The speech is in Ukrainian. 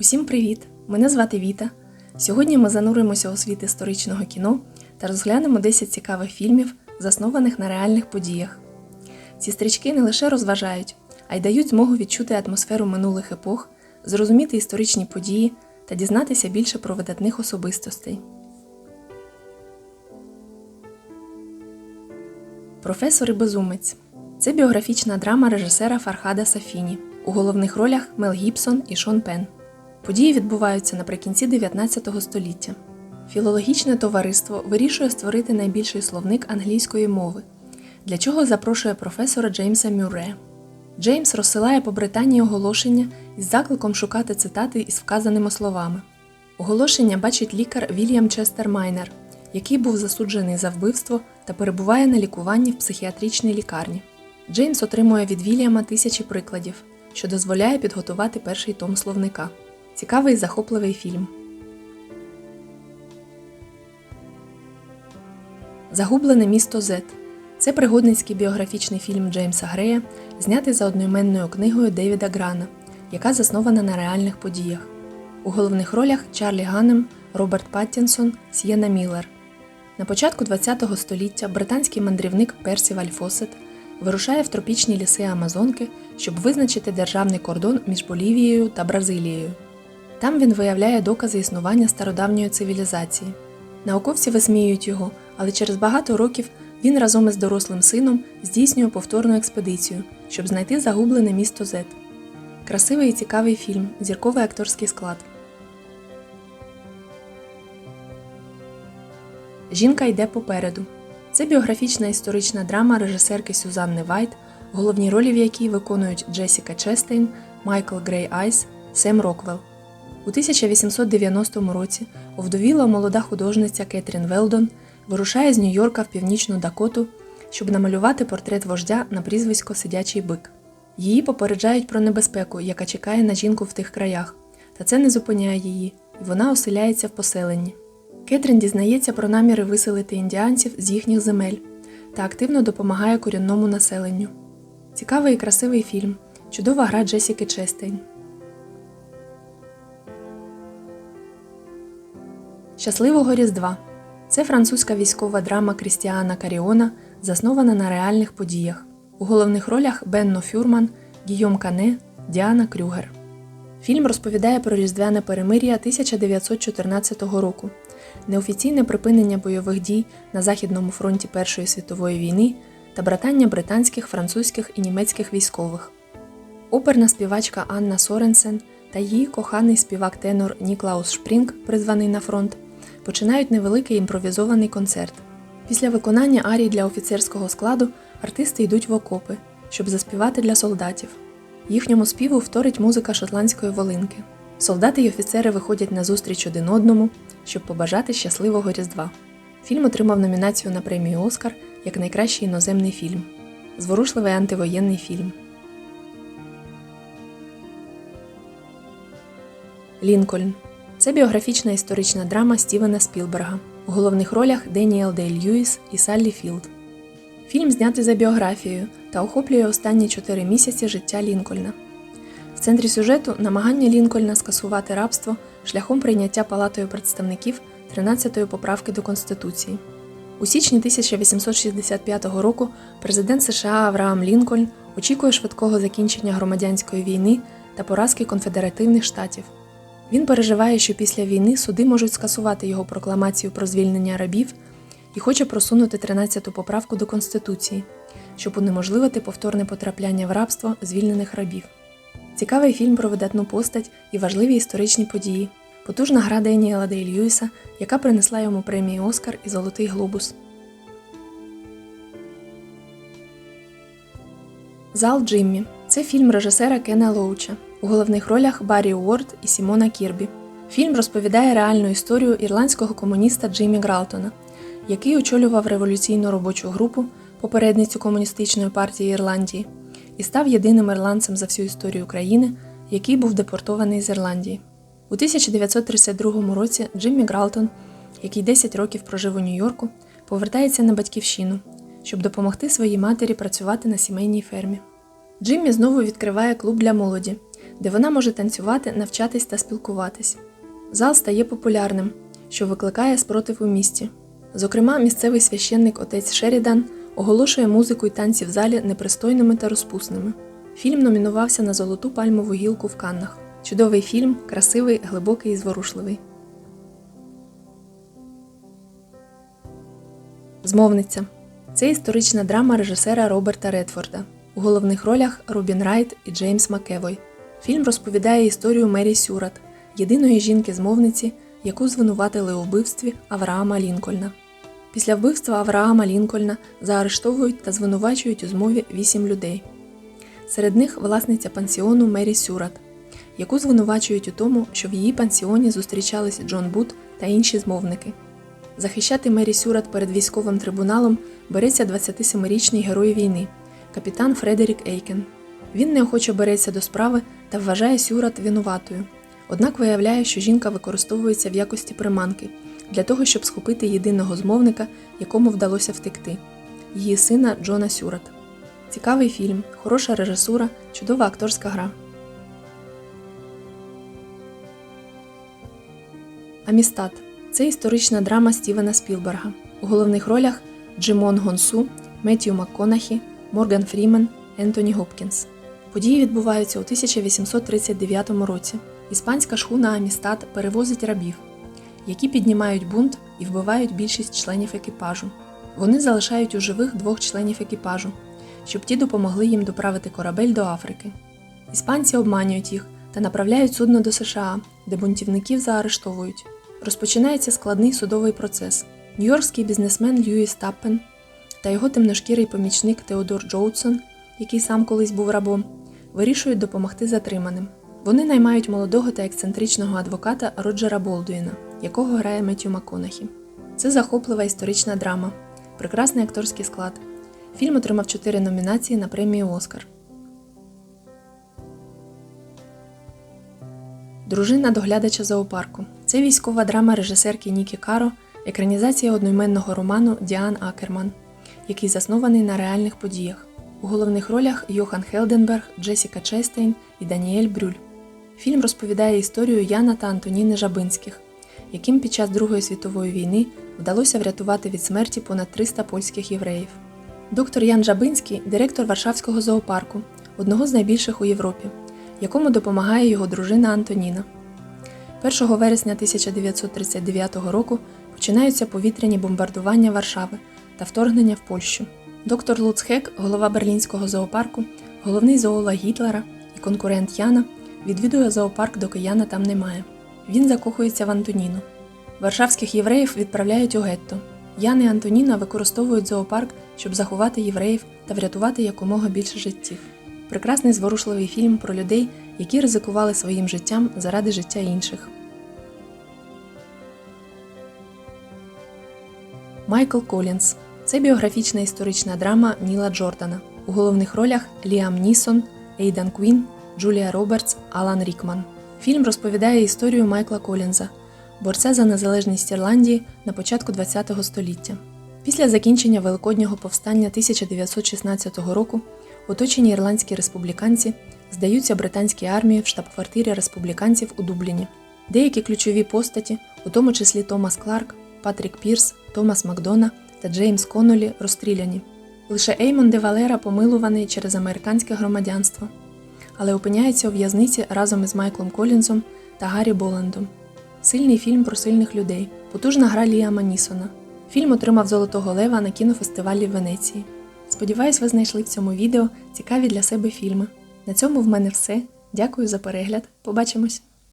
Усім привіт! Мене звати Віта. Сьогодні ми зануримося у світ історичного кіно та розглянемо 10 цікавих фільмів, заснованих на реальних подіях. Ці стрічки не лише розважають, а й дають змогу відчути атмосферу минулих епох, зрозуміти історичні події та дізнатися більше про видатних особистостей. Професор і безумець це біографічна драма режисера Фархада Сафіні. У головних ролях Мел Гібсон і Шон Пен. Події відбуваються наприкінці 19 століття. Філологічне товариство вирішує створити найбільший словник англійської мови, для чого запрошує професора Джеймса Мюррея. Джеймс розсилає по Британії оголошення із закликом шукати цитати із вказаними словами. Оголошення бачить лікар Вільям Честер Майнер, який був засуджений за вбивство та перебуває на лікуванні в психіатричній лікарні. Джеймс отримує від Вільяма тисячі прикладів, що дозволяє підготувати перший том словника. Цікавий і захопливий фільм. Загублене місто Зет. Це пригодницький біографічний фільм Джеймса Грея, знятий за одноіменною книгою Девіда Грана, яка заснована на реальних подіях. У головних ролях Чарлі Ганнем, Роберт Паттінсон, Сієна Міллер. На початку ХХ століття британський мандрівник Персіваль Фосет вирушає в тропічні ліси Амазонки, щоб визначити державний кордон між Болівією та Бразилією. Там він виявляє докази існування стародавньої цивілізації. Науковці висміюють його, але через багато років він разом із дорослим сином здійснює повторну експедицію, щоб знайти загублене місто Зет. Красивий і цікавий фільм, зірковий акторський склад. Жінка йде попереду. Це біографічна історична драма режисерки Сюзанни Вайт, головні ролі в якій виконують Джесіка Честейн, Майкл Грей Айс, Сем Роквелл. У 1890 році овдовіла молода художниця Кетрін Велдон вирушає з Нью-Йорка в північну Дакоту, щоб намалювати портрет вождя на прізвисько Сидячий бик. Її попереджають про небезпеку, яка чекає на жінку в тих краях, та це не зупиняє її, і вона оселяється в поселенні. Кетрін дізнається про наміри виселити індіанців з їхніх земель та активно допомагає корінному населенню. Цікавий і красивий фільм. Чудова гра Джесіки Честейн. Щасливого Різдва. Це французька військова драма Крістіана Каріона, заснована на реальних подіях. У головних ролях Бенно Фюрман, Гійом Кане, Діана Крюгер. Фільм розповідає про різдвяне перемир'я 1914 року, неофіційне припинення бойових дій на Західному фронті Першої світової війни та братання британських, французьких і німецьких військових. Оперна співачка Анна Соренсен та її коханий співак-тенор Ніклаус Шпрінг, призваний на фронт, починають невеликий імпровізований концерт. Після виконання арій для офіцерського складу артисти йдуть в окопи, щоб заспівати для солдатів. Їхньому співу вторить музика шотландської волинки. Солдати й офіцери виходять на зустріч один одному, щоб побажати щасливого Різдва. Фільм отримав номінацію на премію Оскар як найкращий іноземний фільм. Зворушливий антивоєнний фільм. Лінкольн. Це біографічна історична драма Стівена Спілберга. У головних ролях Деніел Дей Льюіс і Саллі Філд. Фільм знятий за біографією та охоплює останні чотири місяці життя Лінкольна. В центрі сюжету намагання Лінкольна скасувати рабство шляхом прийняття Палатою представників 13-ї поправки до Конституції. У січні 1865 року президент США Авраам Лінкольн очікує швидкого закінчення громадянської війни та поразки конфедеративних штатів. Він переживає, що після війни суди можуть скасувати його прокламацію про звільнення рабів і хоче просунути 13-ту поправку до Конституції, щоб унеможливити повторне потрапляння в рабство звільнених рабів. Цікавий фільм про видатну постать і важливі історичні події, потужна гра Деніела Дей Льюіса, яка принесла йому премії Оскар і Золотий Глобус. Зал Джиммі це фільм режисера Кена Лоуча. У головних ролях Баррі Уорд і Сімона Кірбі. Фільм розповідає реальну історію ірландського комуніста Джиммі Гралтона, який очолював революційну робочу групу, попередницю комуністичної партії Ірландії, і став єдиним ірландцем за всю історію країни, який був депортований з Ірландії. У 1932 році Джиммі Гралтон, який 10 років прожив у Нью-Йорку, повертається на батьківщину, щоб допомогти своїй матері працювати на сімейній фермі. Джиммі знову відкриває клуб для молоді, де вона може танцювати, навчатись та спілкуватись. Зал стає популярним, що викликає спротив у місті. Зокрема, місцевий священник отець Шерідан оголошує музику й танці в залі непристойними та розпусними. Фільм номінувався на золоту пальмову гілку в Каннах. Чудовий фільм, красивий, глибокий і зворушливий. Змовниця це історична драма режисера Роберта Редфорда. У головних ролях Робін Райт і Джеймс Макевой. Фільм розповідає історію Мері Сюрат, єдиної жінки-змовниці, яку звинуватили у вбивстві Авраама Лінкольна. Після вбивства Авраама Лінкольна заарештовують та звинувачують у змові вісім людей. Серед них власниця пансіону Мері Сюрат, яку звинувачують у тому, що в її пансіоні зустрічались Джон Бут та інші змовники. Захищати Мері Сюрат перед військовим трибуналом береться 27-річний герой війни, капітан Фредерік Ейкен. Він неохоче береться до справи та вважає Сюрат винуватою. Однак виявляє, що жінка використовується в якості приманки для того, щоб схопити єдиного змовника, якому вдалося втекти її сина Джона Сюрат. Цікавий фільм, хороша режисура, чудова акторська гра. Амістад це історична драма Стівена Спілберга. У головних ролях Джимон Гонсу, Меттью МакКонахі, Морган Фрімен, Ентоні Гопкінс. Події відбуваються у 1839 році. Іспанська шхуна Амістад перевозить рабів, які піднімають бунт і вбивають більшість членів екіпажу. Вони залишають у живих двох членів екіпажу, щоб ті допомогли їм доправити корабель до Африки. Іспанці обманюють їх та направляють судно до США, де бунтівників заарештовують. Розпочинається складний судовий процес. Нью-Йоркський бізнесмен Льюіс Таппен та його темношкірий помічник Теодор Джоудсон, який сам колись був рабом, вирішують допомогти затриманим. Вони наймають молодого та ексцентричного адвоката Роджера Болдуїна, якого грає Меттю МакКонахі. Це захоплива історична драма, прекрасний акторський склад. Фільм отримав чотири номінації на премію Оскар. Дружина доглядача зоопарку. Це військова драма режисерки Нікі Каро, екранізація одноіменного роману Діан Акерман, який заснований на реальних подіях. У головних ролях Йохан Хелденберг, Джесіка Честейн і Даніель Брюль. Фільм розповідає історію Яна та Антоніни Жабинських, яким під час Другої світової війни вдалося врятувати від смерті понад 300 польських євреїв. Доктор Ян Жабинський директор Варшавського зоопарку, одного з найбільших у Європі, якому допомагає його дружина Антоніна. 1 вересня 1939 року починаються повітряні бомбардування Варшави та вторгнення в Польщу. Доктор Луц Хек, голова берлінського зоопарку, головний зоолог Гітлера і конкурент Яна, відвідує зоопарк, доки Яна там немає. Він закохується в Антоніну. Варшавських євреїв відправляють у гетто. Ян і Антоніна використовують зоопарк, щоб заховати євреїв та врятувати якомога більше життів. Прекрасний зворушливий фільм про людей, які ризикували своїм життям заради життя інших. Майкл Колінс це біографічна історична драма Ніла Джордана. У головних ролях Ліам Нісон, Ейдан Квін, Джулія Робертс, Алан Рікман. Фільм розповідає історію Майкла Колінза, борця за незалежність Ірландії на початку ХХ століття. Після закінчення Великоднього повстання 1916 року оточені ірландські республіканці здаються британській армії в штаб-квартирі республіканців у Дубліні. Деякі ключові постаті, у тому числі Томас Кларк, Патрік Пірс, Томас Макдона та Джеймс Коннолі, розстріляні. Лише Еймон де Валера помилуваний через американське громадянство, але опиняється у в'язниці разом із Майклом Колінзом та Гаррі Боландом. Сильний фільм про сильних людей, потужна гра Ліама Нісона. Фільм отримав Золотого Лева на кінофестивалі в Венеції. Сподіваюсь, ви знайшли в цьому відео цікаві для себе фільми. На цьому в мене все. Дякую за перегляд. Побачимось!